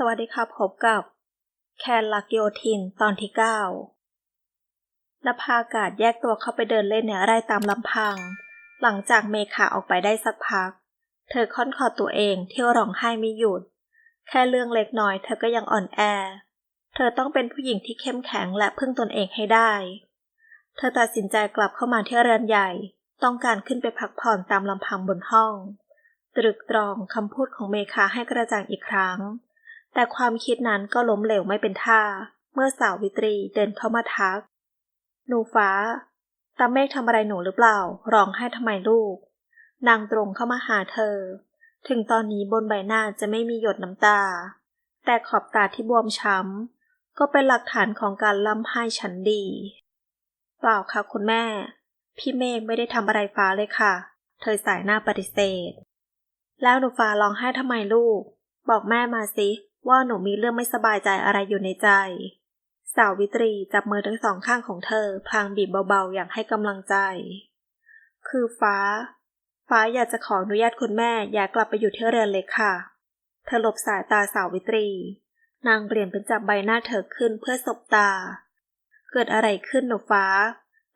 สวัสดีค่ะพบกับ แคนลักโยทินตอนที่เก้านภาอากาศแยกตัวเข้าไปเดินเล่นในไร่ตามลำพัง หลังจากเมคาออกไปได้สักพัก เธอค่อนคอตัวเองที่ร้องไห้ไม่หยุด แค่เรื่องเล็กน้อยเธอก็ยังอ่อนแอ เธอต้องเป็นผู้หญิงที่เข้มแข็งและพึ่งตนเองให้ได้ เธอตัดสินใจกลับเข้ามาที่เรือนใหญ่ ต้องการขึ้นไปพักผ่อนตามลำพังบนห้อง ตรึกตรองคำพูดของเมคาให้กระจ่างอีกครั้ง แต่ความคิดนั้นก็ล้มเหลวไม่เป็นท่า เมื่อสาววิตรีเดินเข้ามาทัก หนูฟ้า ตาเมฆทำอะไรหนูหรือเปล่า ร้องไห้ทำไมลูก นางตรงเข้ามาหาเธอ ถึงตอนนี้บนใบหน้าจะไม่มีหยดน้ำตา แต่ขอบตาที่บวมช้ำ ก็เป็นหลักฐานของการล่ำไห้ฉันดี เปล่าค่ะคุณแม่ พี่เมฆไม่ได้ทำอะไรฟ้าเลยค่ะ เธอสายหน้าปฏิเสธ แล้วหนูฟ้าร้องไห้ทำไมลูก บอกแม่มาสิ ว่าหนูมีเรื่องไม่สบายใจอะไรอยู่ในใจ สาววิตรีจับมือทั้งสองข้างของเธอ พลางบีบเบาๆ อย่างให้กำลังใจ คือฟ้า ฟ้าอยากจะขออนุญาตคุณแม่อยายกลับไปอยู่ที่เรือนเล็กค่ะ เธอหลบสายตาสาววิตรี นางเปลี่ยนเป็นจับใบหน้าเธอขึ้นเพื่อสบตา เกิดอะไรขึ้นหนูฟ้า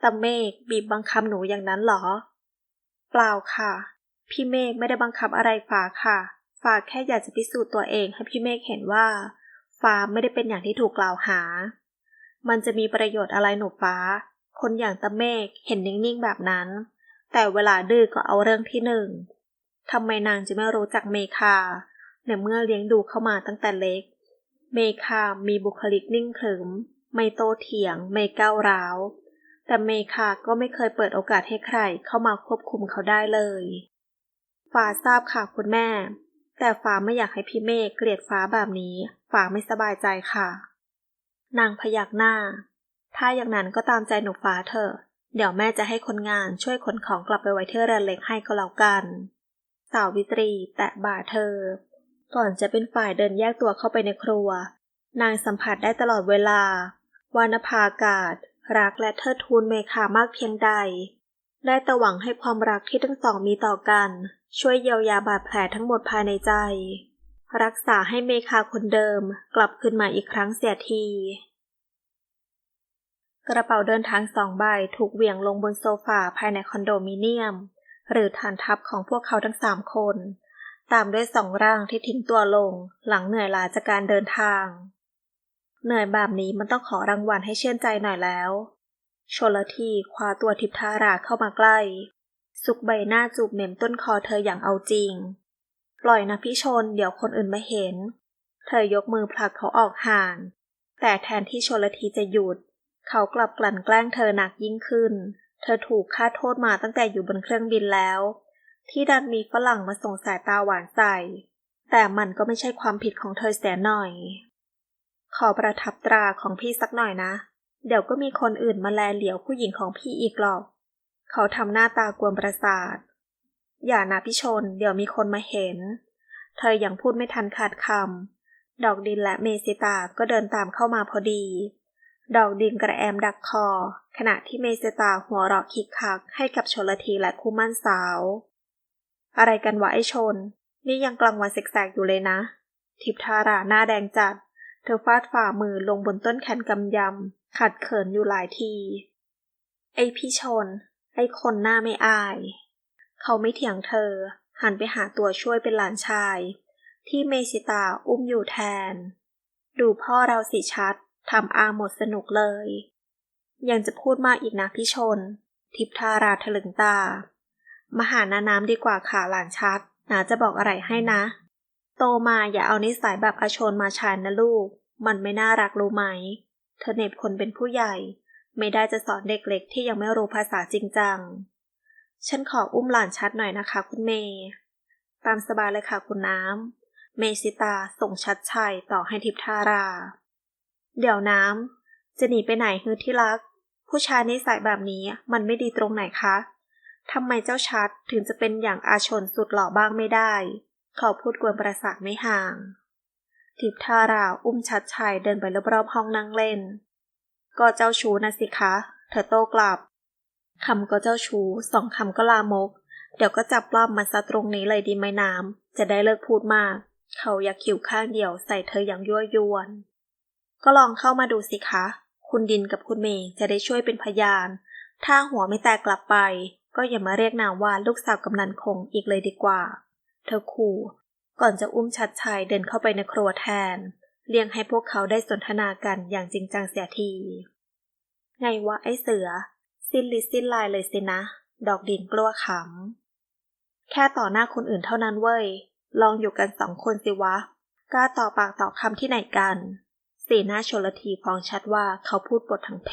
ตาเมฆบีบบังคับหนูอย่างนั้นเหรอ เปล่าค่ะ พี่เมฆไม่ได้บังคับอะไรฟ้าค่ะ ฟ้าแค่อยากจะพิสูจน์ตัวเองให้พี่เมฆเห็นว่า ฟ้าไม่ได้เป็นอย่างที่ถูกกล่าวหา มันจะมีประโยชน์อะไรหนูฟ้า คนอย่างตาเมฆเห็นนิ่งๆแบบนั้น แต่เวลาดื้อก็เอาเรื่องที่หนึ่งทำไมนางจะไม่รู้จักเมคาในเมื่อเลี้ยงดูเข้ามาตั้งแต่เล็ก เมคามีบุคลิกนิ่งขรึม ไม่โตเถียง ไม่ก้าวร้าว แต่เมคาก็ไม่เคยเปิดโอกาสให้ใครเข้ามาควบคุมเขาได้เลย ฟ้าทราบค่ะคุณแม่ แต่ฟ้าไม่อยากให้พี่เมฆเกลียดฟ้าแบบนี้ฟ้าไม่สบายใจค่ะ นางพยักหน้า ถ้าอย่างนั้นก็ตามใจหนูฟ้าเถอะ เดี๋ยวแม่จะให้คนงานช่วยขนของกลับไปไว้ที่เรือนเล็กให้ก็แล้วกัน สาววิตรีแตะบ่าเธอ ก่อนจะเป็นฝ่ายเดินแยกตัวเข้าไปในครัว นางสัมผัสได้ตลอดเวลาวานภาอากาศ รักและเทิดทูนเมคามากเพียงใด ได้แต่หวังให้ความรักที่ทั้งสองมีต่อกัน ช่วยเยียวยาบาดแผลทั้งหมดภายในใจ รักษาให้เมคาคนเดิมกลับคืนมาอีกครั้งเสียที กระเป๋าเดินทางสองใบถูกเหวี่ยงลงบนโซฟาภายในคอนโดมิเนียม หรือฐานทัพของพวกเขาทั้งสามคน ตามด้วยสองร่างที่ทิ้งตัวลง หลังเหนื่อยล้าจากการเดินทาง เหนื่อยแบบนี้มันต้องขอรางวัลให้เชื่อใจหน่อยแล้วชลทีคว้าตัวทิพทาราเข้ามาใกล้ สุกใบหน้าจูบเหม็มต้นคอเธออย่างเอาจริง ปล่อยนะพี่ชนเดี๋ยวคนอื่นมาเห็น เธอยกมือผลักเขาออกห่าง แต่แทนที่ชลทีจะหยุด เขากลับกลั่นแกล้งเธอหนักยิ่งขึ้น เธอถูกฆ่าโทษมาตั้งแต่อยู่บนเครื่องบินแล้ว ที่ดันมีฝรั่งมาส่งสายตาหวานใส่แต่มันก็ไม่ใช่ความผิดของเธอเสียหน่อย ขอประทับตราของพี่สักหน่อยนะ เดี๋ยวก็มีคนอื่นมาแลเหลียวผู้หญิงของพี่อีกหรอก เขาทำหน้าตากวนประสาท อย่านะพี่ชน เดี๋ยวมีคนมาเห็น เธอยังพูดไม่ทันขาดคำ ดอกดินและเมสิตาก็เดินตามเข้ามาพอดี ดอกดินกระแอมดักคอ ขณะที่เมสิตาหัวเราะคิกคักให้กับชนลทีและคู่มั่นสาว อะไรกันวะไอชน นี่ยังกลางวันแสกๆอยู่เลยนะ ทิพทาราหน้าแดงจัด เธอฟาดฝ่ามือลงบนต้นแขนกำยำขัดเขินอยู่หลายทีไอพี่ชน ไอคนหน้าไม่อาย เขาไม่เถียงเธอ หันไปหาตัวช่วยเป็นหลานชาย ที่เมสิตาอุ้มอยู่แทน ดูพ่อเราสิชัดทำอาหมดสนุกเลย ยังจะพูดมากอีกนะพี่ชน ทิพทาราถลึงตา มาหานาน้ำดีกว่าค่ะหลานชัดนาจะบอกอะไรให้นะ โตมาอย่าเอานิสัยแบบอาชนมาใชนนะลูก มันไม่น่ารักรู้ไหม เธอเน็บคนเป็นผู้ใหญ่ ไม่ได้จะสอนเด็กเล็กที่ยังไม่รู้ภาษาจริงจัง ฉันขออุ้มหลานชัดหน่อยนะคะคุณเมย์ ตามสบายเลยค่ะคุณน้ำ เมสิตาส่งชัดชัยต่อให้ทิพทารา เดี๋ยวน้ำ จะหนีไปไหนฮือที่รัก ผู้ชายนิสัยแบบนี้มันไม่ดีตรงไหนคะทำไมเจ้าชัดถึงจะเป็นอย่างอาชนสุดหล่อบ้างไม่ได้ เขาพูดกวนประสาทไม่ห่าง ทิพทาราอุ้มชัดชัยเดินไปรอบๆห้องนั่งเล่น ก็เจ้าชู้นะสิคะ เธอโต้กลับคำก็เจ้าชู้สองคำก็ลามก เดี๋ยวก็จับปล้อมมันซะตรงนี้เลยดีไหมน้ำจะได้เลิกพูดมาก เขาอยากขิวข้างเดียวใส่เธออย่างยั่วยวน ก็ลองเข้ามาดูสิคะ คุณดินกับคุณเมย์จะได้ช่วยเป็นพยาน ถ้าหัวไม่แตกกลับไป ก็อย่ามาเรียกนางว่าลูกสาวกำนันคงอีกเลยดีกว่า เธอขู่ ก่อนจะอุ้มชัดชัยเดินเข้าไปในครัวแทน เลี้ยงให้พวกเขาได้สนทนากันอย่างจริงจังเสียที ไงวะไอ้เสือ สิ้นลิสิ้นลายเลยสินะ ดอกดินกลัวขำ แค่ต่อหน้าคนอื่นเท่านั้นเว้ย ลองอยู่กันสองคนสิวะ กล้าต่อปากต่อคำที่ไหนกัน สีหน้าชลทีพองชัดว่าเขาพูดบททั้งเพ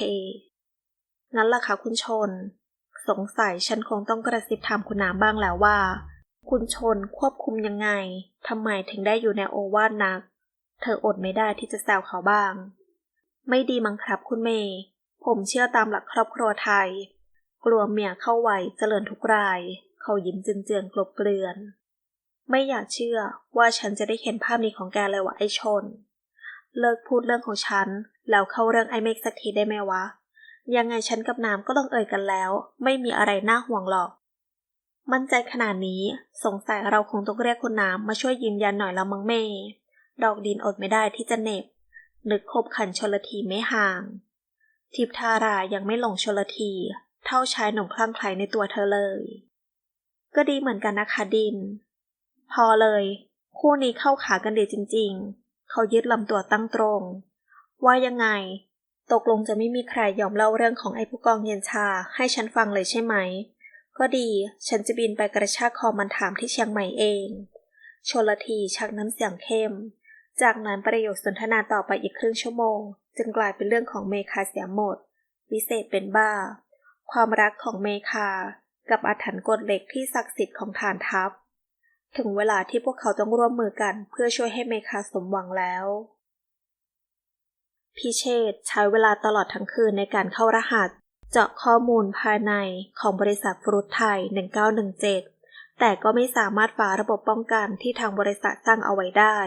งั้นล่ะคะคุณชน สงสัยฉันคงต้องกระซิบถามคุณน้ำบ้างแล้วว่า คุณชนควบคุมยังไงทำไมถึงได้อยู่ในโอวาทนัก เธออดไม่ได้ที่จะแซวเขาบ้าง ไม่ดีมั้งครับคุณเมย์ ผมเชื่อตามหลักครอบครัวไทย กลัวเมียเข้าไวเจริญทุกราย เขายิ้มเจือนๆกลบเกลื่อน ไม่อยากเชื่อว่าฉันจะได้เห็นภาพนี้ของแกเลยวะไอชน เลิกพูดเรื่องของฉัน แล้วเข้าเรื่องไอเมกสักทีได้ไหมวะ ยังไงฉันกับน้ำก็ลงเอ่ยกันแล้ว ไม่มีอะไรน่าห่วงหรอกมั่นใจขนาดนี้สงสัยเราคงต้องเรียกคุณน้ำมาช่วยยืนยันหน่อยละมังเมย์ ดอกดินอดไม่ได้ที่จะเหน็บ นึกคบขันชลทีไม่ห่าง ทิพทารายังไม่หลงชลที เท่าชายหนุ่มคลั่งไคล้ในตัวเธอเลย ก็ดีเหมือนกันนะคะดิน พอเลย คู่นี้เข้าขากันดีจริง ๆ เขายึดลำตัวตั้งตรง ว่ายังไง ตกลงจะไม่มีใครยอมเล่าเรื่องของไอ้ผู้กองเย็นชาให้ฉันฟังเลยใช่ไหม ก็ดี ฉันจะบินไปกระชากคอมันถามที่เชียงใหม่เองชลทีชักน้ำเสียงเข้ม จากนั้นประโยคสนทนาต่อไปอีกครึ่งชั่วโมง จึงกลายเป็นเรื่องของเมคาเสียหมด วิเศษเป็นบ้า ความรักของเมคา กับอาถรรพ์กฎเหล็กที่ศักดิ์สิทธิ์ของฐานทัพ ถึงเวลาที่พวกเขาต้องร่วมมือกันเพื่อช่วยให้เมคาสมหวังแล้วพิเชษใช้เวลาตลอดทั้งคืนในการเข้ารหัส เจาะข้อมูลภายในของบริษัทฟรุตไทย 1917 แต่ก็ไม่สามารถฝ่าระบบป้องกันที่ทางบริษัทตั้งเอาไว้ได้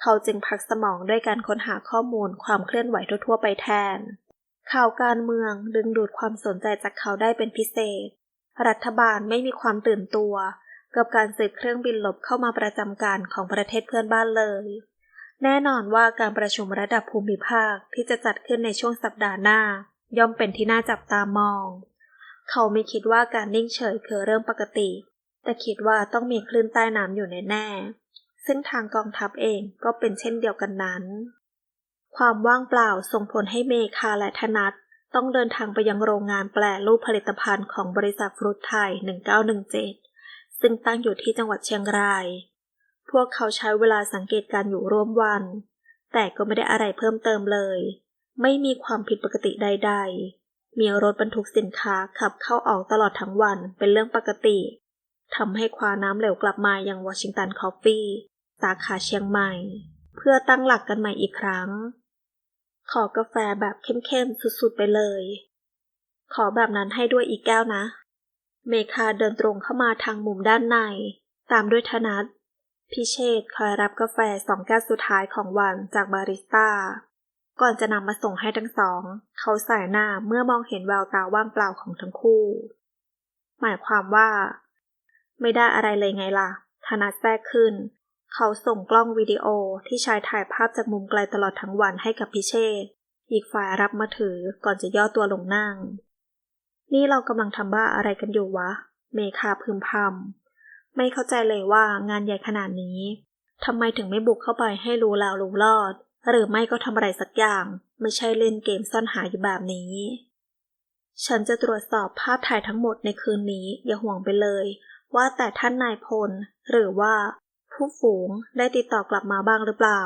เขาจึงพักสมองด้วยการค้นหาข้อมูลความเคลื่อนไหวทั่วๆไปแทน ข่าวการเมืองดึงดูดความสนใจจากเขาได้เป็นพิเศษ รัฐบาลไม่มีความตื่นตัว กับการสืบเครื่องบินหลบเข้ามาประจำการของประเทศเพื่อนบ้านเลย แน่นอนว่าการประชุมระดับภูมิภาคที่จะจัดขึ้นในช่วงสัปดาห์หน้า ย่อมเป็นที่น่าจับตามอง เขาไม่คิดว่าการนิ่งเฉยคือเรื่องปกติ แต่คิดว่าต้องมีคลื่นใต้น้ำอยู่แน่ๆ ซึ่งทางกองทัพเองก็เป็นเช่นเดียวกันนั้น ความว่างเปล่าส่งผลให้เมคาและธนัทต้องเดินทางไปยังโรงงานแปลรูปผลิตภัณฑ์ของบริษัทฟรุตไทย 1917 ซึ่งตั้งอยู่ที่จังหวัดเชียงราย พวกเขาใช้เวลาสังเกตการอยู่ร่วมวัน แต่ก็ไม่ได้อะไรเพิ่มเติมเลย ไม่มีความผิดปกติใด ๆ มีรถบรรทุกสินค้าขับเข้าออกตลอดทั้งวันเป็นเรื่องปกติทำให้คว้าน้ำเหลวกลับมายังวอชิงตันคอฟฟี่ สาขาเชียงใหม่ เพื่อตั้งหลักกันใหม่อีกครั้ง ขอกาแฟแบบเข้มๆสุดๆไปเลย ขอแบบนั้นให้ด้วยอีกแก้วนะ เมคาเดินตรงเข้ามาทางมุมด้านใน ตามด้วยธนัทพิเชษคอยรับกาแฟสองแก้วสุดท้ายของวันจากบาริสต้า ก่อนจะนำมาส่งให้ทั้งสอง เขาใส่หน้าเมื่อมองเห็นแววตาว่างเปล่าของทั้งคู่ หมายความว่า ไม่ได้อะไรเลยไงล่ะธนัทแทรกขึ้น เขาส่งกล้องวิดีโอที่ชายถ่ายภาพจากมุมไกลตลอดทั้งวันให้กับพิเชษ อีกฝ่ายรับมาถือก่อนจะย่อตัวลงนั่ง นี่เรากำลังทำบ้าอะไรกันอยู่วะ เมคาพึมพำไม่เข้าใจเลยว่างานใหญ่ขนาดนี้ทำไมถึงไม่บุกเข้าไปให้รู้แล้วรู้รอด หรือไม่ก็ทำอะไรสักอย่าง ไม่ใช่เล่นเกมซ่อนหาอยู่แบบนี้ ฉันจะตรวจสอบภาพถ่ายทั้งหมดในคืนนี้อย่าห่วงไปเลย ว่าแต่ท่านนายพล หรือว่า ผู้ฝูงได้ติดต่อกลับมาบ้างหรือเปล่า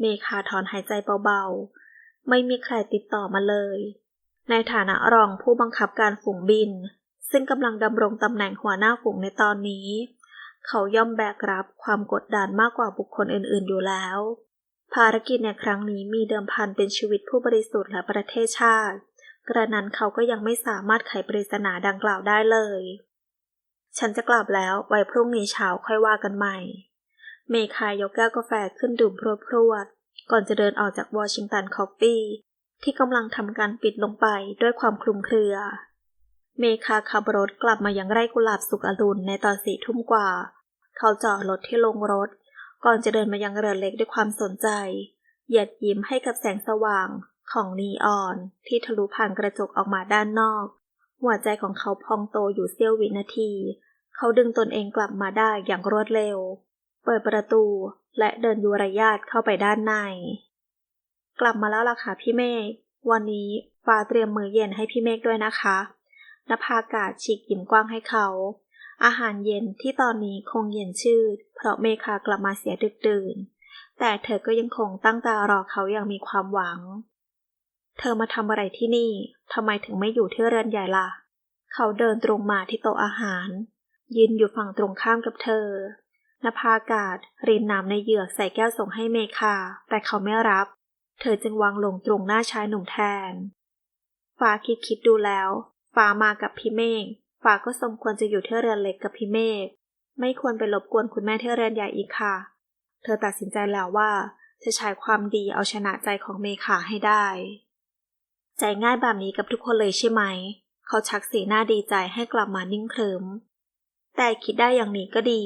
เมคาถอนหายใจเบาๆ ไม่มีใครติดต่อมาเลย ในฐานะรองผู้บังคับการฝูงบิน ซึ่งกำลังดำรงตำแหน่งหัวหน้าฝูงในตอนนี้ เขาย่อมแบกรับความกดดันมากกว่าบุคคลอื่นๆอยู่แล้ว ภารกิจในครั้งนี้มีเดิมพันเป็นชีวิตผู้บริสุทธิ์และประเทศชาติ กระนั้นเขาก็ยังไม่สามารถไขปริศนาดังกล่าวได้เลย ฉันจะกลับแล้วไว้พรุ่งนี้เช้าค่อยว่ากันใหม่ เมคายกแก้วกาแฟขึ้นดื่มพรวดพรวด ก่อนจะเดินออกจากวอชิงตันคอฟฟี่ที่กำลังทำการปิดลงไปด้วยความคลุมเครือ เมคาขับรถกลับมายังไร่กุหลาบสุกอรุณในตอนสี่ทุ่มกว่า เขาจอดรถที่ลงรถ ก่อนจะเดินมายังเรือเล็กด้วยความสนใจเหยียดยิ้มให้กับแสงสว่างของนีออน ที่ทะลุผ่านกระจกออกมาด้านนอก หัวใจของเขาพองโตอยู่เสี้ยววินาที เขาดึงตนเองกลับมาได้อย่างรวดเร็ว เปิดประตูและเดินยูรยาตเข้าไปด้านใน กลับมาแล้วล่ะค่ะพี่เมฆ วันนี้ฟ้าเตรียมมือเย็นให้พี่เมฆด้วยนะคะนภากาศฉีกยิ้มกว้างให้เขา อาหารเย็นที่ตอนนี้คงเย็นชืด เพราะเมคากลับมาเสียดึกดื่น แต่เธอก็ยังคงตั้งตารอเขาอย่างมีความหวัง เธอมาทำอะไรที่นี่ ทำไมถึงไม่อยู่ที่เรือนใหญ่ล่ะ เขาเดินตรงมาที่โต๊ะอาหาร ยืนอยู่ฝั่งตรงข้ามกับเธอนภากาศรินน้ำในเหยือกใส่แก้วส่งให้เมคา แต่เขาไม่รับ เธอจึงวางลงตรงหน้าชายหนุ่มแทน ฟ้าคิดคิดดูแล้ว ฟ้ามากับพี่เมฆฟ้าก็สมควรจะอยู่ที่เรือนเล็กกับพี่เมฆไม่ควรไปรบกวนคุณแม่ที่เรือนใหญ่อีกค่ะ เธอตัดสินใจแล้วว่า จะใช้ความดีเอาชนะใจของเมคาให้ได้ ใจง่ายแบบนี้กับทุกคนเลยใช่ไหม เขาชักสีหน้าดีใจให้กลับมานิ่งเคลิม แต่คิดได้อย่างนี้ก็ดี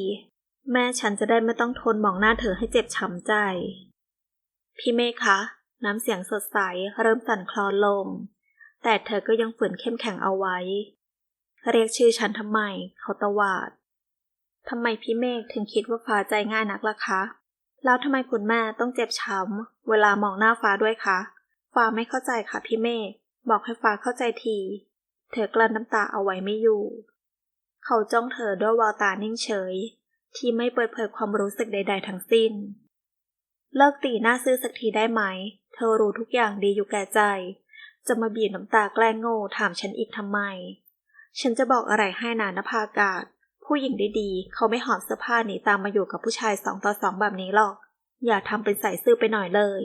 แม่ฉันจะได้ไม่ต้องทนมองหน้าเธอให้เจ็บช้ำใจ พี่เมฆคะ น้ำเสียงสดใสเริ่มสั่นคลอนลง แต่เธอก็ยังฝืนเข้มแข็งเอาไว้ เรียกชื่อฉันทำไม เขาตวาดทำไมพี่เมฆถึงคิดว่าฟ้าใจง่ายนักล่ะคะ แล้วทำไมคุณแม่ต้องเจ็บช้ำเวลามองหน้าฟ้าด้วยคะ ฟ้าไม่เข้าใจค่ะพี่เมฆบอกให้ฟ้าเข้าใจที เธอกลั้นน้ำตาเอาไว้ไม่อยู่ เขาจ้องเธอด้วยแววตานิ่งเฉย ที่ไม่เปิดเผยความรู้สึกใด ๆ ทั้งสิ้น เลิกตีหน้าซื่อสักทีได้ไหม เธอรู้ทุกอย่างดีอยู่แก่ใจ จะมาบีบน้ำตาแกล้งโง่ถามฉันอีกทำไม ฉันจะบอกอะไรให้นานภากาศ ผู้หญิงได้ดีเขาไม่หอบเสื้อผ้าหนีตามมาอยู่กับผู้ชายสองต่อสองแบบนี้หรอก อย่าทำเป็นใส่ซื่อไปหน่อยเลย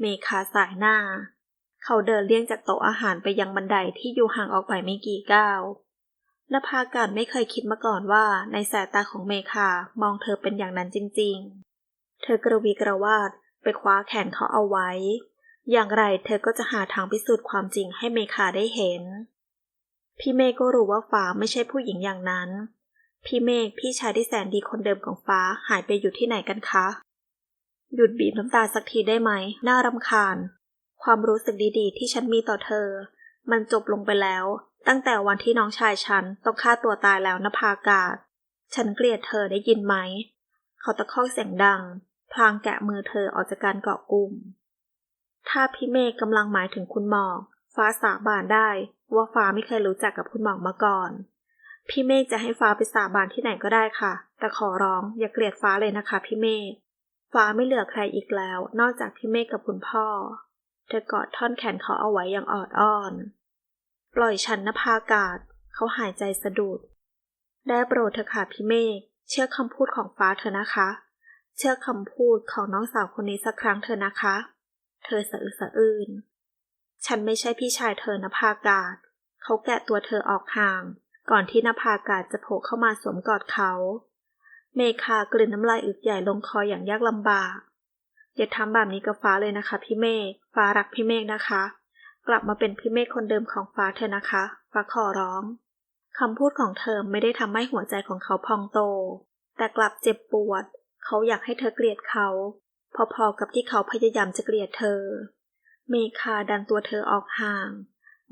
เมคาสายหน้า เขาเดินเลี่ยงจากโต๊ะอาหารไปยังบันไดที่อยู่ห่างออกไปไม่กี่ก้าว นภากาศไม่เคยคิดมาก่อนว่าในสายตาของเมคามองเธอเป็นอย่างนั้นจริง ๆ เธอกระวีกระวาดไปคว้าแขนเขาเอาไว้ อย่างไรเธอก็จะหาทางพิสูจน์ความจริงให้เมคาได้เห็น พี่เมฆก็รู้ว่าฟ้าไม่ใช่ผู้หญิงอย่างนั้น พี่เมฆพี่ชายที่แสนดีคนเดิมของฟ้าหายไปอยู่ที่ไหนกันคะ หยุดบีบน้ำตาสักทีได้ไหม น่ารำคาญ ความรู้สึกดีๆ ที่ฉันมีต่อเธอ มันจบลงไปแล้ว ตั้งแต่วันที่น้องชายฉันต้องฆ่าตัวตายแล้วนภากาศ ฉันเกลียดเธอได้ยินไหม เขาตะคอกเสียงดัง พลางแกะมือเธอออกจากการเกาะกลุ่ม ถ้าพี่เมฆกำลังหมายถึงคุณหมอกฟ้าสาบานได้ว่าฟ้าไม่เคยรู้จักกับคุณหมอกมาก่อน พี่เมฆจะให้ฟ้าไปสาบานที่ไหนก็ได้ค่ะ แต่ขอร้องอย่าเกลียดฟ้าเลยนะคะ พี่เมฆฟ้าไม่เหลือใครอีกแล้ว นอกจากพี่เมฆกับคุณพ่อ เธอกอดท่อนแขนเขาเอาไว้อย่างออดอ้อน ปล่อยฉันนภากาศ เขาหายใจสะดุด ได้โปรดเถอะค่ะพี่เมฆ เชื่อคำพูดของฟ้าเธอนะคะ เชื่อคำพูดของน้องสาวคนนี้สักครั้งเถอะนะคะ เธอสะอึกสะอื้น ฉันไม่ใช่พี่ชายเธอนภากาศ เขาแกะตัวเธอออกห่าง ก่อนที่นภากาศจะโผล่เข้ามาสวมกอดเขา เมคากลืนน้ำลายอึกใหญ่ลงคออย่างยากลำบากอย่าทำแบบนี้กับฟ้าเลยนะคะ พี่เมฆ ฟ้ารักพี่เมฆนะคะ กลับมาเป็นพี่เมฆคนเดิมของฟ้าเธอนะคะ ฟ้าขอร้องคำพูดของเธอไม่ได้ทำให้หัวใจของเขาพองโต แต่กลับเจ็บปวด เขาอยากให้เธอเกลียดเขา พอๆกับที่เขาพยายามจะเกลียดเธอ เมคาดันตัวเธอออกห่าง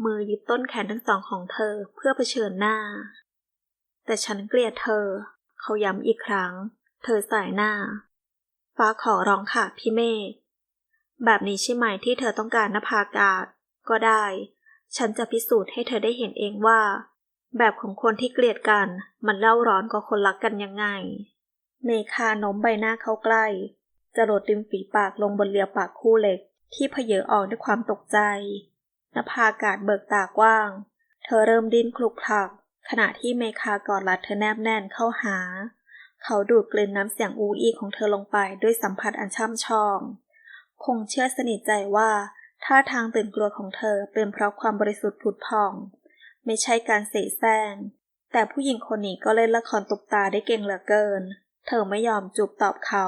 มือยึดต้นแขนทั้งสองของเธอเพื่อเผชิญหน้า แต่ฉันเกลียดเธอ เขาย้ำอีกครั้ง เธอสายหน้า ฟ้าขอร้องค่ะพี่เมฆแบบนี้ใช่ไหมที่เธอต้องการนภากาศ ก็ได้ ฉันจะพิสูจน์ให้เธอได้เห็นเองว่า แบบของคนที่เกลียดกันมันเล่าร้อนกว่าคนรักกันยังไง เมคาโน้มใบหน้าเข้าใกล้ จะโดดริมฝีปากลงบนเลียปากคู่เหล็ก ที่เพเยอออกด้วยความตกใจนภากาศเบิกตากว้าง เธอเริ่มดิ้นคลุกคลัก ขณะที่เมคากอดรัดเธอแนบแน่นเข้าหา เขาดูดกลืนน้ำเสียงอูอีของเธอลงไปด้วยสัมผัสอันช่ำชอง คงเชื่อสนิทใจว่า ท่าทางตื่นกลัวของเธอเป็นเพราะความบริสุทธิ์ผุดผ่อง ไม่ใช่การเสแสร้ง แต่ผู้หญิงคนนี้ก็เล่นละครตุกตาได้เก่งเหลือเกิน เธอไม่ยอมจูบตอบเขา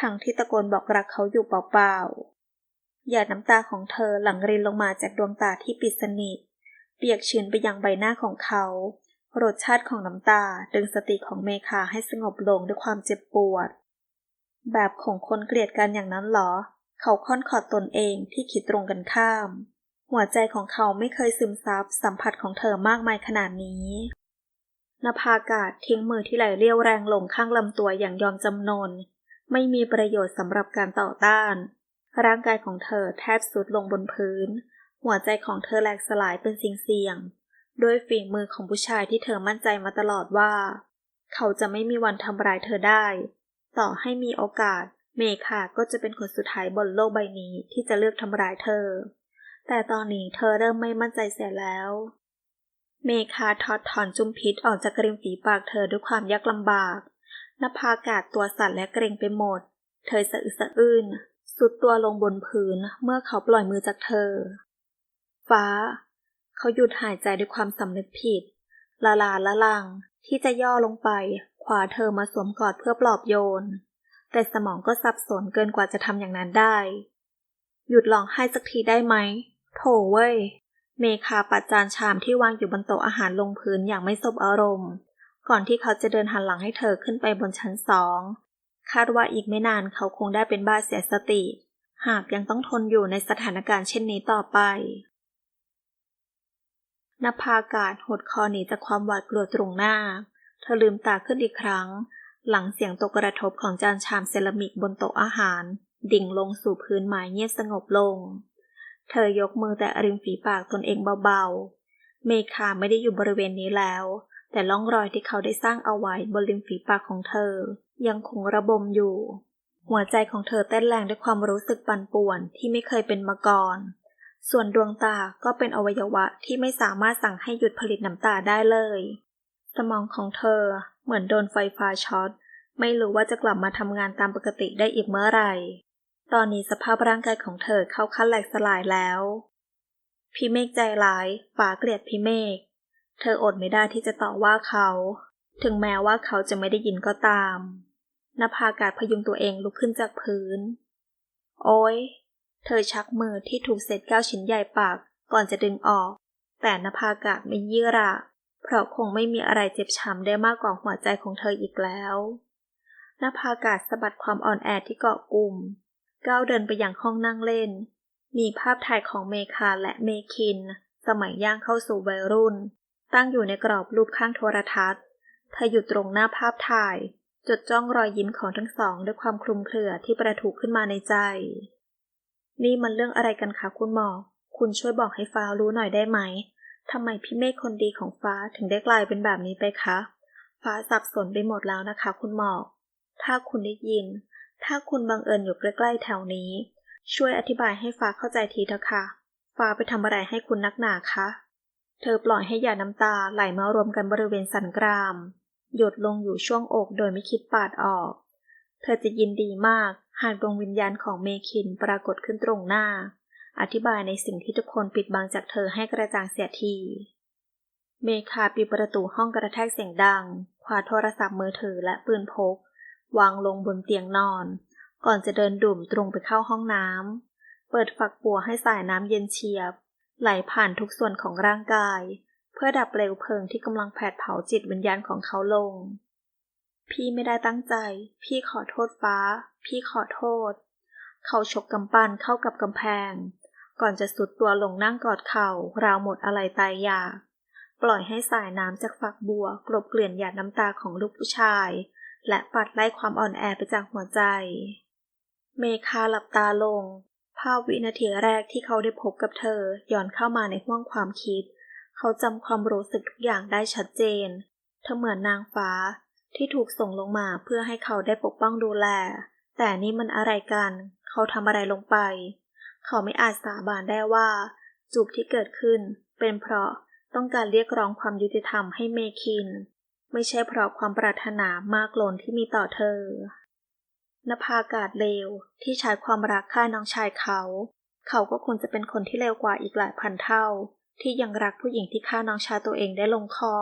ทั้งที่ตะโกนบอกรักเขาอยู่เปล่าๆหยาดน้ำตาของเธอหลั่งรินลงมาจากดวงตาที่ปิดสนิทเปียกชื้นไปยังใบหน้าของเขารสชาติของน้ำตาดึงสติของเมคาให้สงบลงด้วยความเจ็บปวด แบบของคนเกลียดกันอย่างนั้นเหรอ เขาค่อนขอดตนเองที่คิดตรงกันข้าม หัวใจของเขาไม่เคยซึมซับสัมผัสของเธอมากมายขนาดนี้นภากาศทิ้งมือที่ไหลเรียวแรงลงข้างลำตัวอย่างยอมจำนน ไม่มีประโยชน์สำหรับการต่อต้าน ร่างกายของเธอแทบสุดลงบนพื้น หัวใจของเธอแหลกสลายเป็นสิ่งเสี่ยง ด้วยฝีมือของผู้ชายที่เธอมั่นใจมาตลอดว่า เขาจะไม่มีวันทำร้ายเธอได้ ต่อให้มีโอกาส เมคาก็จะเป็นคนสุดท้ายบนโลกใบนี้ที่จะเลือกทำร้ายเธอ แต่ตอนนี้เธอเริ่มไม่มั่นใจเสียแล้ว เมคาทอดถอนจุมพิษออกจากริมฝีปากเธอด้วยความยากลำบากนภากาศตัวสั่นและเกรงไปหมด เธอสะอึกสะอื้นสุดตัวลงบนพื้นเมื่อเขาปล่อยมือจากเธอ ฟ้า เขาหยุดหายใจด้วยความสำนึกผิด ละลาละลังที่จะย่อลงไปคว้าเธอมาสวมกอดเพื่อปลอบโยน แต่สมองก็สับสนเกินกว่าจะทำอย่างนั้นได้ หยุดร้องไห้สักทีได้ไหม โถเว้ย เมคาปัดจานชามที่วางอยู่บนโต๊ะอาหารลงพื้นอย่างไม่สบอารมณ์ ก่อนที่เขาจะเดินหันหลังให้เธอขึ้นไปบนชั้นสอง คาดว่าอีกไม่นานเขาคงได้เป็นบ้าเสียสติ หากยังต้องทนอยู่ในสถานการณ์เช่นนี้ต่อไปนภากาศหดคอหนีจากความหวาดกลัวตรงหน้า เธอลืมตาขึ้นอีกครั้ง หลังเสียงตกกระทบของจานชามเซรามิกบนโต๊ะอาหาร ดิ่งลงสู่พื้นไม้เงียบสงบลง เธอยกมือแต่ริมฝีปากตนเองเบาๆ เมคาไม่ได้อยู่บริเวณนี้แล้ว แต่ล่องรอยที่เขาได้สร้างเอาไว้บนริมฝีปากของเธอ ยังคงระบมอยู่ หัวใจของเธอเต้นแรงด้วยความรู้สึกปั่นป่วนที่ไม่เคยเป็นมาก่อน ส่วนดวงตาก็เป็นอวัยวะที่ไม่สามารถสั่งให้หยุดผลิตน้ำตาได้เลย สมองของเธอ เหมือนโดนไฟฟ้าช็อต ไม่รู้ว่าจะกลับมาทำงานตามปกติได้อีกเมื่อไหร่ ตอนนี้สภาพร่างกายของเธอเข้าขั้นแหลกสลายแล้ว พี่เมฆใจร้ายฝาเกลียดพี่เมฆ เธออดไม่ได้ที่จะต่อว่าเขา ถึงแม้ว่าเขาจะไม่ได้ยินก็ตามนภากาศพยุงตัวเองลุกขึ้นจากพื้น โอ้ย เธอชักมือที่ถูกเศษแก้วชิ้นใหญ่ปากก่อนจะดึงออก แต่นภากาศไม่ยี่ระ เพราะคงไม่มีอะไรเจ็บช้ำได้มากกว่าหัวใจของเธออีกแล้วนภากาศสะบัดความอ่อนแอที่เกาะกลุ่ม ก้าวเดินไปยังห้องนั่งเล่น มีภาพถ่ายของเมคาและเมคิน สมัยย่างเข้าสู่วัยรุ่น ตั้งอยู่ในกรอบรูปข้างโทรทัศน์ เธอหยุดตรงหน้าภาพถ่าย จดจ้องรอยยิ้มของทั้งสองด้วยความคลุมเครือที่ประทุขึ้นมาในใจ นี่มันเรื่องอะไรกันคะคุณหมอ คุณช่วยบอกให้ฟ้ารู้หน่อยได้ไหม ทำไมพี่เมฆคนดีของฟ้าถึงได้กลายเป็นแบบนี้ไปคะ ฟ้าสับสนไปหมดแล้วนะคะ คุณหมอก ถ้าคุณได้ยิน ถ้าคุณบังเอิญอยู่ใกล้ๆแถวนี้ ช่วยอธิบายให้ฟ้าเข้าใจทีเถอะค่ะ ฟ้าไปทำอะไรให้คุณนักหนาคะ เธอปล่อยให้หยาดน้ำตาไหลมารวมกันบริเวณสันกราม หยดลงอยู่ช่วงอกโดยไม่คิดปาดออก เธอจะยินดีมากหากดวงวิญญาณของเมคินปรากฏขึ้นตรงหน้า อธิบายในสิ่งที่ทุกคนปิดบังจากเธอให้กระจ่างเสียที เมคาปิดประตูห้องกระแทกเสียงดัง คว้าโทรศัพท์มือถือและปืนพก วางลงบนเตียงนอน ก่อนจะเดินดุ่มตรงไปเข้าห้องน้ำ เปิดฝักบัวให้สายน้ำเย็นเฉียบ ไหลผ่านทุกส่วนของร่างกาย เพื่อดับเปลวเพลิงที่กำลังแผดเผาจิตวิญญาณของเขาลง พี่ไม่ได้ตั้งใจ พี่ขอโทษฟ้า พี่ขอโทษ เขาฉกกำปั้นเข้ากับกำแพง ก่อนจะสุดตัวลงนั่งกอดเข่าราวหมดอะไรตายอยากปล่อยให้สายน้ำจากฝักบัว กลบเกลื่อนหยาดน้ำตาของลูกผู้ชาย และปัดไล่ความอ่อนแอไปจากหัวใจ เมคาหลับตาลง ภาพวินาทีแรกที่เขาได้พบกับเธอย้อนเข้ามาในห้วงความคิด เขาจำความรู้สึกทุกอย่างได้ชัดเจน เธอเหมือนนางฟ้าที่ถูกส่งลงมาเพื่อให้เขาได้ปกป้องดูแล แต่นี่มันอะไรกัน เขาทำอะไรลงไป เขาไม่อาจสาบานได้ว่า จูบที่เกิดขึ้น เป็นเพราะต้องการเรียกร้องความยุติธรรมให้เมคิน ไม่ใช่เพราะความปรารถนามากล้นที่มีต่อเธอนภากาศเลวที่ใช้ความรักฆ่าน้องชายเขา เขาก็ควรจะเป็นคนที่เลวกว่าอีกหลายพันเท่า ที่ยังรักผู้หญิงที่ฆ่าน้องชายตัวเองได้ลงคอ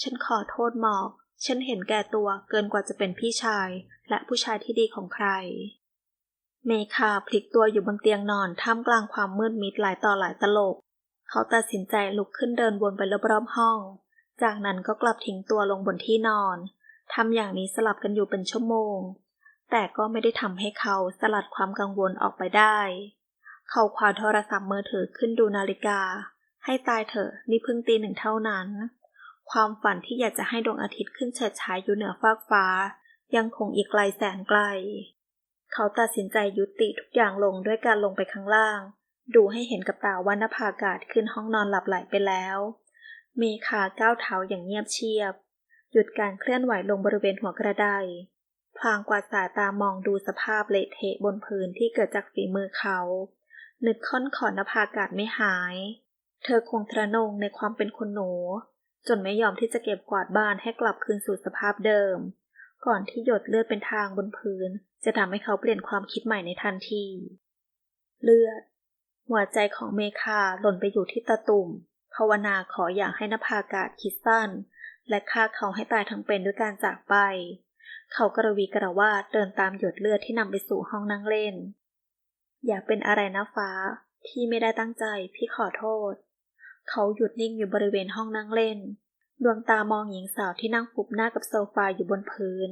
ฉันขอโทษหมอก ฉันเห็นแก่ตัวเกินกว่าจะเป็นพี่ชายและผู้ชายที่ดีของใคร เมคาพลิกตัวอยู่บนเตียงนอนท่ามกลางความมืดมิดหลายต่อหลายตลบ เขาตัดสินใจลุกขึ้นเดินวนไปรอบๆห้อง จากนั้นก็กลับทิ้งตัวลงบนที่นอน ทำอย่างนี้สลับกันอยู่เป็นชั่วโมง แต่ก็ไม่ได้ทำให้เขาสลัดความกังวลออกไปได้ เขาคว้าโทรศัพท์มือถือขึ้นดูนาฬิกา ให้ตายเถอะนี่เพิ่งตีหนึ่งเท่านั้น ความฝันที่อยากจะให้ดวงอาทิตย์ขึ้นเฉิดฉายอยู่เหนือฟากฟ้า ยังคงอีกไกลแสนไกล เขาตัดสินใจยุติทุกอย่างลงด้วยการลงไปข้างล่าง ดูให้เห็นกับตาว่านภาอากาศขึ้นห้องนอนหลับไหลไปแล้วมีขาก้าวเท้าอย่างเงียบเชียบ หยุดการเคลื่อนไหวลงบริเวณหัวกระไดพลางกวาดสายตามองดูสภาพเละเทะบนพื้นที่เกิดจากฝีมือเขา นึกค่อนขอนนภาอากาศไม่หาย เธอคงทะนงในความเป็นคนหนู จนไม่ยอมที่จะเก็บกวาดบ้านให้กลับคืนสู่สภาพเดิม ก่อนที่หยดเลือดเป็นทางบนพื้น จะทำให้เขาเปลี่ยนความคิดใหม่ในทันที เลือด หัวใจของเมคาหล่นไปอยู่ที่ตะตุ่ม ภาวนาขออย่างให้นภากาศคิดสั้น และฆ่าเขาให้ตายทั้งเป็นด้วยการจากไป เขากระวีกระวาดเดินตามหยดเลือดที่นำไปสู่ห้องนั่งเล่น อย่าเป็นอะไรนะฟ้า พี่ไม่ได้ตั้งใจ พี่ขอโทษ เขาหยุดนิ่งอยู่บริเวณห้องนั่งเล่น ดวงตามองหญิงสาวที่นั่งฟุบหน้ากับโซฟาอยู่บนพื้น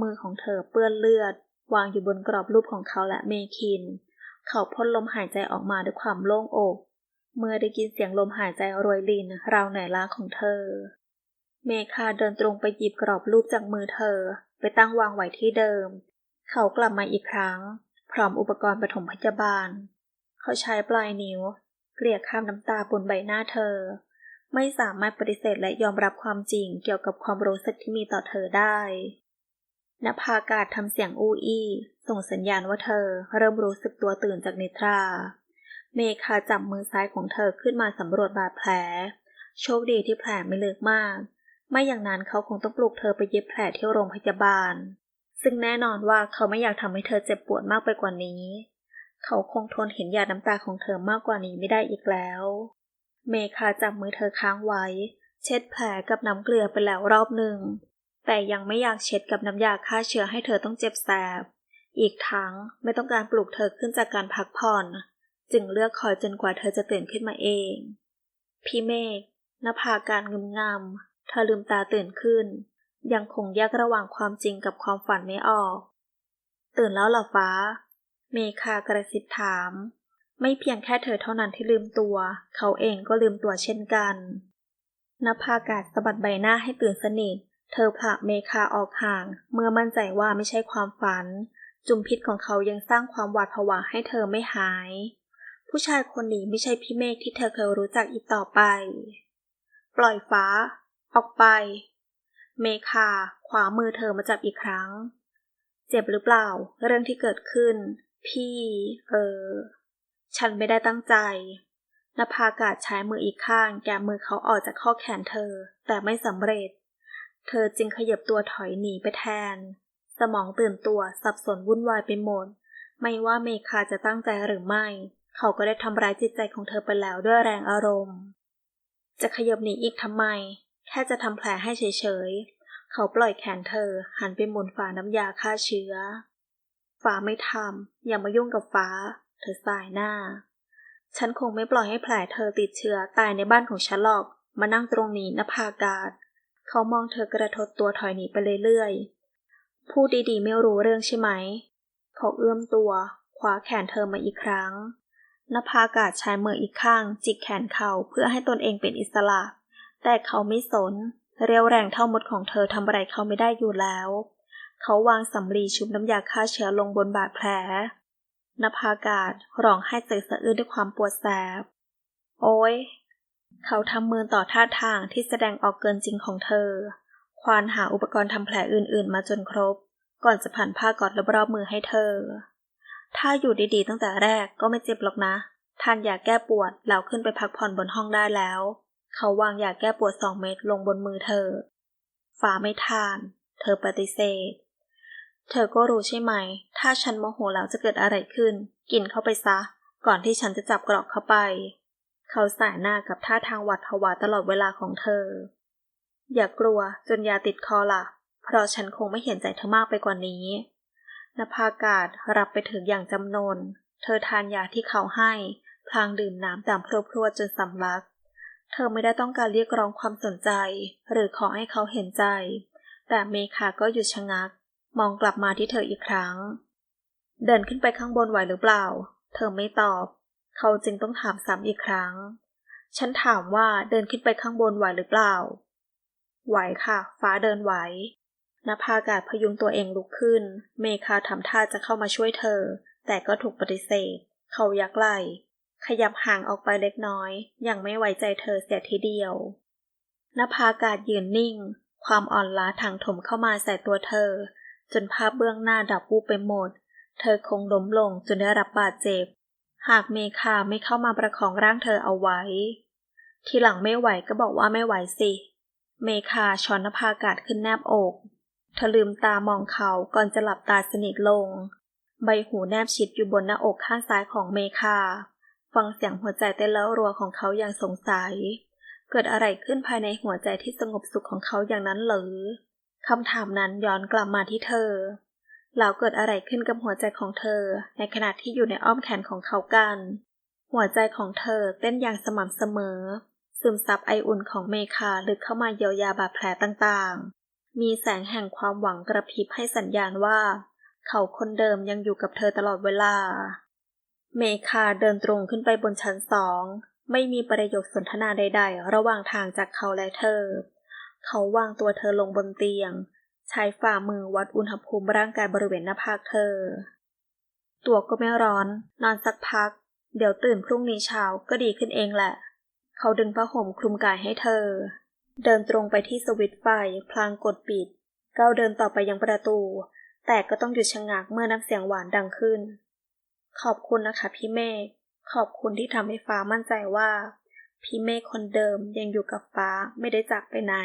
มือของเธอเปื้อนเลือด วางอยู่บนกรอบรูปของเขาและเมคิน เขาพ่นลมหายใจออกมาด้วยความโล่งอก เมื่อได้ยินเสียงลมหายใจรวยลินราวเหนื่ยล้าของเธอ เมคาเดินตรงไปหยิบกรอบรูปจากมือเธอ ไปตั้งวางไว้ที่เดิม เขากลับมาอีกครั้ง พร้อมอุปกรณ์ปฐมพยาบาล เขาใช้ปลายนิ้ว เกลี่ยข้ามน้ำตาบนใบหน้าเธอ ไม่สามารถปฏิเสธและยอมรับความจริงเกี่ยวกับความรู้สึกที่มีต่อเธอได้ นภาอากาศทำเสียงอูอีส่งสัญญาณว่าเธอเริ่มรู้สึกตัวตื่นจากนิทรา เมคาจับมือซ้ายของเธอขึ้นมาสำรวจบาดแผล โชคดีที่แผลไม่ลึกมาก ไม่อย่างนั้นเขาคงต้องปลุกเธอไปเย็บแผลที่โรงพยาบาล ซึ่งแน่นอนว่าเขาไม่อยากทำให้เธอเจ็บปวดมากไปกว่านี้ เขาคงทนเห็นหยาดน้ำตาของเธอมากกว่านี้ไม่ได้อีกแล้ว เมคาจับมือเธอค้างไว้ เช็ดแผลกับน้ำเกลือไปแล้วรอบหนึ่ง แต่ยังไม่อยากเช็ดกับน้ำยาฆ่าเชื้อให้เธอต้องเจ็บแสบ อีกทั้งไม่ต้องการปลุกเธอขึ้นจากการพักผ่อน จึงเลือกคอยจนกว่าเธอจะตื่นขึ้นมาเอง พี่เมฆนภาการงึมงำเธอลืมตาตื่นขึ้น ยังคงแยกระหว่างความจริงกับความฝันไม่ออก ตื่นแล้วหรอฟ้า เมคากระซิบถาม ไม่เพียงแค่เธอเท่านั้นที่ลืมตัว เขาเองก็ลืมตัวเช่นกันนภากาศสะบัดใบหน้าให้ตื่นสนิท เธอผลักเมคาออกห่าง เมื่อมั่นใจว่าไม่ใช่ความฝัน จุมพิษของเขายังสร้างความหวาดผวาให้เธอไม่หาย ผู้ชายคนนี้ไม่ใช่พี่เมฆที่เธอเคยรู้จักอีกต่อไป ปล่อยฟ้า ออกไป เมคาขวามือเธอมาจับอีกครั้ง เจ็บหรือเปล่า เรื่องที่เกิดขึ้น พี่ เออ ฉันไม่ได้ตั้งใจนภากาศใช้มืออีกข้าง แกมือเขาออกจากข้อแขนเธอ แต่ไม่สำเร็จ เธอจึงขยับตัวถอยหนีไปแทน สมองตื่นตัวสับสนวุ่นวายไปหมด ไม่ว่าเมคาจะตั้งใจหรือไม่ เขาก็ได้ทำร้ายจิตใจของเธอไปแล้วด้วยแรงอารมณ์ จะขยับหนีอีกทำไม แค่จะทำแผลให้เฉยๆ เขาปล่อยแขนเธอหันไปหมุนฝาน้ำยาฆ่าเชื้อ ฟ้าไม่ทำอย่ามายุ่งกับฟ้า เธอสายหน้า ฉันคงไม่ปล่อยให้แผลเธอติดเชื้อตายในบ้านของฉันหรอก มานั่งตรงนี้นภากาศ เขามองเธอกระทดตัวถอยหนีไปเรื่อยๆ พูดดีๆ ไม่รู้เรื่องใช่ไหม เขาเอื้อมตัวคว้าแขนเธอมาอีกครั้งนภากาศใช้มืออีกข้าง จิกแขนเขาเพื่อให้ตนเองเป็นอิสระ แต่เขาไม่สน เรียวแรงเท่ามดของเธอทำอะไรเขาไม่ได้อยู่แล้ว เขาวางสำลีชุบน้ำยาฆ่าเชื้อลงบนบาดแผลนภากาศร้องไห้ใจสะอื้นด้วยความปวดแสบ โอ้ย เขาทำมือต่อท่าทางที่แสดงออกเกินจริงของเธอ ควานหาอุปกรณ์ทำแผลอื่นๆ มาจนครบ ก่อนจะผ่านผ้ากอดรอบๆมือให้เธอ ถ้าอยู่ดีๆ ตั้งแต่แรกก็ไม่เจ็บหรอกนะ ทานยาแก้ปวดแล้วขึ้นไปพักผ่อนบนห้องได้แล้ว เขาวางยาแก้ปวดสองเม็ดลงบนมือเธอฟ้าไม่ทาน เธอปฏิเสธ เธอก็รู้ใช่ไหม ถ้าฉันโมโหแล้วจะเกิดอะไรขึ้น กินเข้าไปซะ ก่อนที่ฉันจะจับกรอกเข้าไป เขาสายหน้ากับท่าทางหวัดผวาตลอดเวลาของเธอ อย่ากลัวจนยาติดคอละ่ะ เพราะฉันคงไม่เห็นใจเธอมากไปกว่านี้นภากาศรับไปถึงอย่างจำนน เธอทานยาที่เขาให้ พลางดื่มน้ำตามพรวดๆจนสำลัก เธอไม่ได้ต้องการเรียกร้องความสนใจ หรือขอให้เขาเห็นใจ แต่เมคาก็หยุดชะงัก มองกลับมาที่เธออีกครั้ง เดินขึ้นไปข้างบนไหวหรือเปล่า เธอไม่ตอบ เขาจึงต้องถามซ้ำอีกครั้ง ฉันถามว่าเดินขึ้นไปข้างบนไหวหรือเปล่า ไหวค่ะ ฟ้าเดินไหวนภากาศพยุงตัวเองลุกขึ้น เมคาทำท่าจะเข้ามาช่วยเธอ แต่ก็ถูกปฏิเสธ เขายักไหล่ขยับห่างออกไปเล็กน้อยอย่างไม่ไว้ใจเธอเสียทีเดียวนภากาศยืนนิ่ง ความอ่อนล้าทางถมเข้ามาใส่ตัวเธอ จนภาพเบื้องหน้าดับวูบไปหมด เธอคงล้มลงจนได้รับบาดเจ็บ หากเมคาไม่เข้ามาประคองร่างเธอเอาไว้ ทีหลังไม่ไหวก็บอกว่าไม่ไหวสิ เมคาช้อนนภากาศขึ้นแนบอก เธอลืมตามองเขาก่อนจะหลับตาสนิทลง ใบหูแนบชิดอยู่บนหน้าอกข้างซ้ายของเมคา ฟังเสียงหัวใจเต้นแล้วรัวของเขาอย่างสงสัย เกิดอะไรขึ้นภายในหัวใจที่สงบสุขของเขาอย่างนั้นหรือคำถามนั้นย้อนกลับมาที่เธอ แล้วเกิดอะไรขึ้นกับหัวใจของเธอ ในขณะที่อยู่ในอ้อมแขนของเขากัน หัวใจของเธอเต้นอย่างสม่ำเสมอ ซึมซับไออุ่นของเมคาลึกเข้ามาเยียวยาบาดแผลต่างๆ มีแสงแห่งความหวังกระพริบให้สัญญาณว่า เขาคนเดิมยังอยู่กับเธอตลอดเวลา เมคาเดินตรงขึ้นไปบนชั้นสอง ไม่มีประโยคสนทนาใด ๆ ระหว่างทางจากเขาและเธอ เขาวางตัวเธอลงบนเตียง ใช้ฝ่ามือวัดอุณหภูมิร่างกายบริเวณหน้าผากเธอ ตัวก็ไม่ร้อน นอนสักพัก เดี๋ยวตื่นพรุ่งนี้เช้าก็ดีขึ้นเองแหละ เขาดึงผ้าห่มคลุมกายให้เธอ เดินตรงไปที่สวิตไฟ พลางกดปิด ก้าวเดินต่อไปยังประตู แต่ก็ต้องหยุดชะงักเมื่อน้ำเสียงหวานดังขึ้น ขอบคุณนะคะพี่เมฆ ขอบคุณที่ทำให้ฟ้ามั่นใจว่า พี่เมฆคนเดิมยังอยู่กับฟ้าไม่ได้จากไปไหน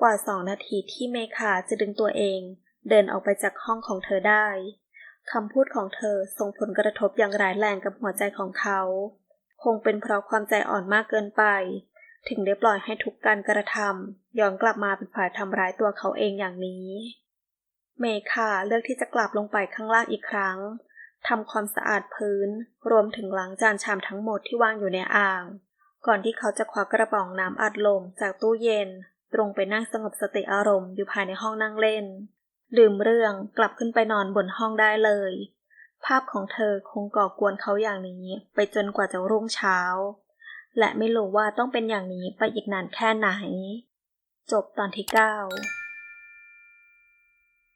กว่าสองนาทีที่เมคาจะดึงตัวเอง เดินออกไปจากห้องของเธอได้คำพูดของเธอส่งผลกระทบอย่างร้ายแรงกับหัวใจของเขา คงเป็นเพราะความใจอ่อนมากเกินไป ถึงได้ปล่อยให้ทุกการกระทำย้อนกลับมาเป็นฝ่ายทำร้ายตัวเขาเองอย่างนี้ เมคาเลือกที่จะกลับลงไปข้างล่างอีกครั้งทำความสะอาดพื้น รวมถึงล้างจานชามทั้งหมดที่วางอยู่ในอ่าง ก่อนที่เขาจะคว้ากระป๋องน้ำอัดลมจากตู้เย็น ตรงไปนั่งสงบสติอารมณ์อยู่ภายในห้องนั่งเล่นลืมเรื่องกลับขึ้นไปนอนบนห้องได้เลย ภาพของเธอคงก่อกวนเขาอย่างนี้ไปจนกว่าจะรุ่งเช้า และไม่รู้ว่าต้องเป็นอย่างนี้ไปอีกนานแค่ไหน จบตอนที่ 9